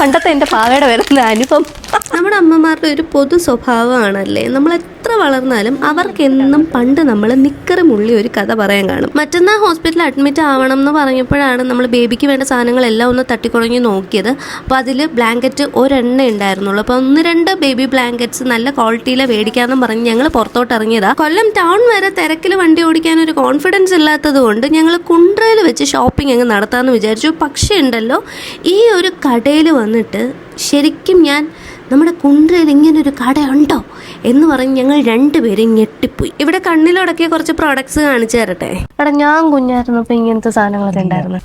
പണ്ടത്തെ എന്റെ പാവയുടെ വരുന്ന അനുഭവം. നമ്മുടെ അമ്മമാരുടെ ഒരു പൊതു സ്വഭാവമാണല്ലേ? നമ്മൾ എത്ര വളർന്നാലും അവർക്കെന്നും പണ്ട് നമ്മൾ നിക്കറ് മുള്ളി ഒരു കഥ പറയാൻ കാണും. മറ്റന്നാ ഹോസ്പിറ്റലിൽ അഡ്മിറ്റ് ആവണം എന്ന് പറഞ്ഞപ്പോഴാണ് നമ്മൾ ബേബിക്ക് വേണ്ട സാധനങ്ങളെല്ലാം ഒന്ന് തട്ടിക്കുറഞ്ഞ് നോക്കിയത്. അപ്പോൾ അതിൽ ബ്ലാങ്കറ്റ് ഒരെണ്ണ ഉണ്ടായിരുന്നുള്ളൂ. അപ്പോൾ ഒന്ന് രണ്ട് ബേബി ബ്ലാങ്കറ്റ്സ് നല്ല ക്വാളിറ്റിയിലെ മേടിക്കാമെന്നും പറഞ്ഞ് ഞങ്ങൾ പുറത്തോട്ട് ഇറങ്ങിയതാണ് കൊല്ലം ടൗൺ വരെ തിരക്കിൽ വണ്ടി ഓടിക്കാൻ ഒരു കോൺഫിഡൻസ് ഇല്ലാത്തത് കൊണ്ട് ഞങ്ങൾ കുണ്ട്രയിൽ വെച്ച് ഷോപ്പിംഗ് അങ്ങ് നടത്താമെന്ന് വിചാരിച്ചു. പക്ഷേ ഉണ്ടല്ലോ ഈ ഒരു കടയിൽ വന്നിട്ട് ശരിക്കും ഞാൻ നമ്മുടെ കുണ്ടയിൽ ഇങ്ങനെ ഒരു കടയുണ്ടോ എന്ന് പറഞ്ഞ് ഞങ്ങൾ രണ്ടുപേരും ഞെട്ടിപ്പോയി. ഇവിടെ കണ്ണിലുടക്കിയ കുറച്ച് പ്രോഡക്ട്സ് കാണിച്ചു തരട്ടെ? എടാ ഞാൻ കുഞ്ഞായിരുന്നപ്പോ ഇങ്ങനത്തെ സാധനങ്ങളൊക്കെ ഉണ്ടായിരുന്നു.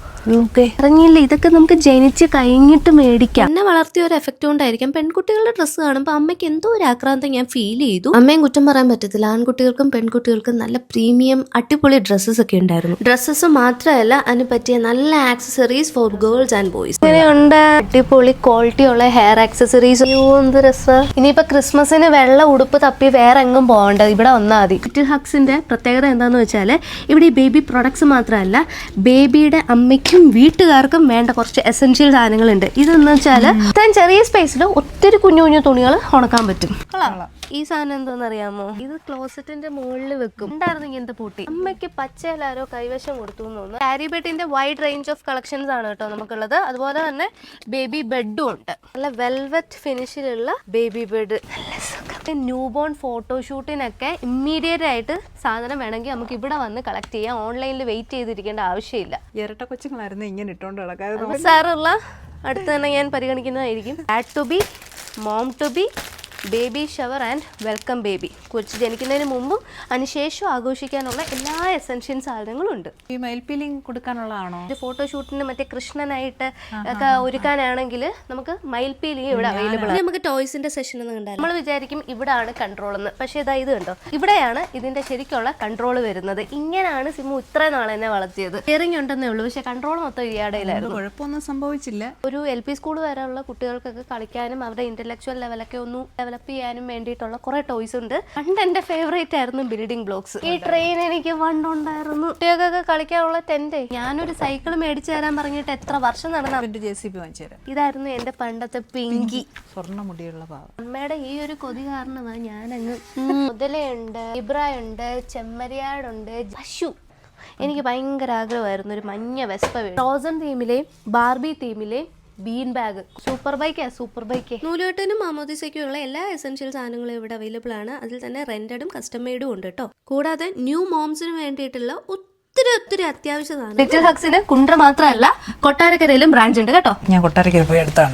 അറിഞ്ഞില്ല ഇതൊക്കെ നമുക്ക് ജനിച്ച് കഴിഞ്ഞിട്ട് മേടിക്കാം. എന്നെ വളർത്തിയ ഒരു എഫക്റ്റ് കൊണ്ടായിരിക്കാം പെൺകുട്ടികളുടെ ഡ്രസ്സ് കാണുമ്പോൾ അമ്മയ്ക്ക് എന്തോ ഒരു ആക്രാന്തം ഞാൻ ഫീൽ ചെയ്തു. അമ്മയും കുറ്റം പറയാൻ പറ്റത്തില്ല. ആൺകുട്ടികൾക്കും പെൺകുട്ടികൾക്കും നല്ല പ്രീമിയം അടിപൊളി ഡ്രസ്സസ് ഒക്കെ ഉണ്ടായിരുന്നു. ഡ്രസ്സസ് മാത്രമല്ല അതിന് പറ്റിയ നല്ല accessories for girls and boys ഇങ്ങനെയുണ്ട്. അടിപൊളി ക്വാളിറ്റി ഉള്ള ഹെയർ ആക്സസറീസ് അയ്യോ എന്ത് രസം. ഇനിയിപ്പോ ക്രിസ്മസിന് വെള്ള ഉടുപ്പ് തപ്പി വേറെ എങ്ങും പോകണ്ട. ഇവിടെ വന്നാൽ മതി. ലിറ്റിൽ ഹക്സിന്റെ പ്രത്യേകത എന്താന്ന് വെച്ചാൽ ഇവിടെ ഈ ബേബി പ്രൊഡക്ട്സ് മാത്രമല്ല ബേബിയുടെ അമ്മയ്ക്കും വീട്ടുകാർക്കും വേണ്ട കുറച്ച് എസെൻഷ്യൽ സാധനങ്ങളുണ്ട്. ഇതെന്ന് വെച്ചാൽ ഇത്രയും ചെറിയ സ്പേസിൽ ഒത്തിരി കുഞ്ഞു കുഞ്ഞു തുണികൾ ഉണക്കാൻ പറ്റും. ഈ സാധനം എന്താണെന്ന് അറിയാമോ ഇത് ക്ലോസറ്റിന്റെ മുകളിൽ വെക്കും. ഉണ്ടായിരുന്നു ഇങ്ങനത്തെ പൂട്ടി. അമ്മയ്ക്ക് പച്ചയിലാരോ കൈവശം കൊടുത്തു എന്ന് തോന്നുന്നു. കാരി ബെഡിന്റെ വൈഡ് റേഞ്ച് ഓഫ് കളക്ഷൻസ് ആണ് കേട്ടോ നമുക്കുള്ളത്. അതുപോലെ തന്നെ ബേബി ബെഡും ഉണ്ട്. നല്ല വെൽവെറ്റ് ഫിനിഷിലുള്ള ബേബി ബെഡ് ന്യൂ ബോൺ ഫോട്ടോഷൂട്ടിനൊക്കെ ഇമ്മീഡിയറ്റ് ആയിട്ട് സാധനം വേണമെങ്കിൽ നമുക്ക് ഇവിടെ വന്ന് കളക്ട് ചെയ്യാം. ഓൺലൈനിൽ വെയിറ്റ് ചെയ്തിരിക്കേണ്ട ആവശ്യമില്ല. ഇരട്ട കൊച്ചുങ്ങളായിരുന്നു ഇങ്ങനെ ഇട്ടോണ്ട് കിടക്കാതെ സാറുള്ള അടുത്ത് തന്നെ ഞാൻ പരിഗണിക്കുന്നതായിരിക്കും. Dad to be mom to be baby shower and welcome baby. കുറിച്ച് ജനിക്കുന്നതിന് മുമ്പും അതിനുശേഷം ആഘോഷിക്കാനുള്ള എല്ലാ എസെൻഷ്യൽ സാധനങ്ങളും ഉണ്ട് ഈ മയിൽപ്പീലിംഗ് കൊടുക്കാനുള്ളതാണോ? ഒരു ഫോട്ടോഷൂട്ടിന് മറ്റേ കൃഷ്ണനായിട്ട് ഒക്കെ ഒരുക്കാനാണെങ്കിൽ നമുക്ക് മയിൽപ്പീലിംഗ് ഇവിടെ അവൈലബിൾ ആണ്. നമുക്ക് ടോയ്സിന്റെ സെഷൻ ഒന്നും നമ്മൾ വിചാരിക്കും ഇവിടാണ് കൺട്രോൾ എന്ന്. പക്ഷേ ഇതാ ഇത് കണ്ടോ? ഇവിടെയാണ് ഇതിന്റെ ശരിക്കുള്ള കൺട്രോൾ വരുന്നത്. ഇങ്ങനെയാണ് സിമു ഇത്ര നാളെ എന്നെ വളർത്തിയത്. ഹിയറിംഗ് ഉണ്ടെന്നേ ഉള്ളൂ. പക്ഷേ കൺട്രോൾ മൊത്തം ഇയാടയിലായിരുന്നു കുഴപ്പമൊന്നും സംഭവിച്ചില്ല. ഒരു എൽ പി സ്കൂൾ വരെയുള്ള കുട്ടികൾക്കൊക്കെ കളിക്കാനും അവരുടെ ഇന്റലക്ച്വൽ ലെവലൊക്കെ ഒന്ന് ഡെവലപ്പ് ചെയ്യാനും വേണ്ടിയിട്ടുള്ള കുറെ ടോയ്സ് ഉണ്ട്. പണ്ട് എന്റെ ഫേവറേറ്റ് ആയിരുന്നു ബിൽഡിംഗ് ബ്ലോക്സ് ഈ ട്രെയിൻ എനിക്ക് പണ്ടുണ്ടായിരുന്നു. കുട്ടികൾക്കൊക്കെ കളിക്കാനുള്ള ടെന്റ് ഞാനൊരു സൈക്കിൾ മേടിച്ചു തരാൻ പറഞ്ഞിട്ട് എത്ര വർഷം നടന്ന ജെ സി പി വാങ്ങിച്ചു തരാം. ഇതായിരുന്നു എന്റെ പണ്ടത്തെ പിങ്കി. സ്വർണ മുടിയുള്ള അമ്മയുടെ ഈ ഒരു കൊതി കാരണമാണ് ഞാനങ്ങ് മുതലയുണ്ട് ഇബ്രായുണ്ട് ചെമ്മരിയാടുണ്ട് പശു. എനിക്ക് ഭയങ്കര ആഗ്രഹമായിരുന്നു ഒരു മഞ്ഞ വെസ്പ ഫ്രോസൺ തീമിലെയും ബാർബി തീമിലെ ബീൻ ബാഗ്. സൂപ്പർ ബൈക്കാ സൂപ്പർ ബൈക്ക്. നൂലുകെട്ടിനും മാമോദിസയ്ക്കും ഉള്ള എല്ലാ എസെൻഷ്യൽ സാധനങ്ങളും ഇവിടെ അവൈലബിൾ ആണ്. അതിൽ തന്നെ റെന്റഡും കസ്റ്റം മെയ്ഡും ഉണ്ട് കേട്ടോ കൂടാതെ ന്യൂ മോംസിന് വേണ്ടിയിട്ടുള്ള ഒത്തിരി ഒത്തിരി അത്യാവശ്യ സാധനം ലിറ്റിൽ ഹക്സിന് കുണ്ട്ര മാത്രമല്ല കൊട്ടാരക്കരയിലും ബ്രാഞ്ച് ഉണ്ട് കേട്ടോ. ഞാൻ കൊട്ടാരക്കര പോയി എടുത്താണ്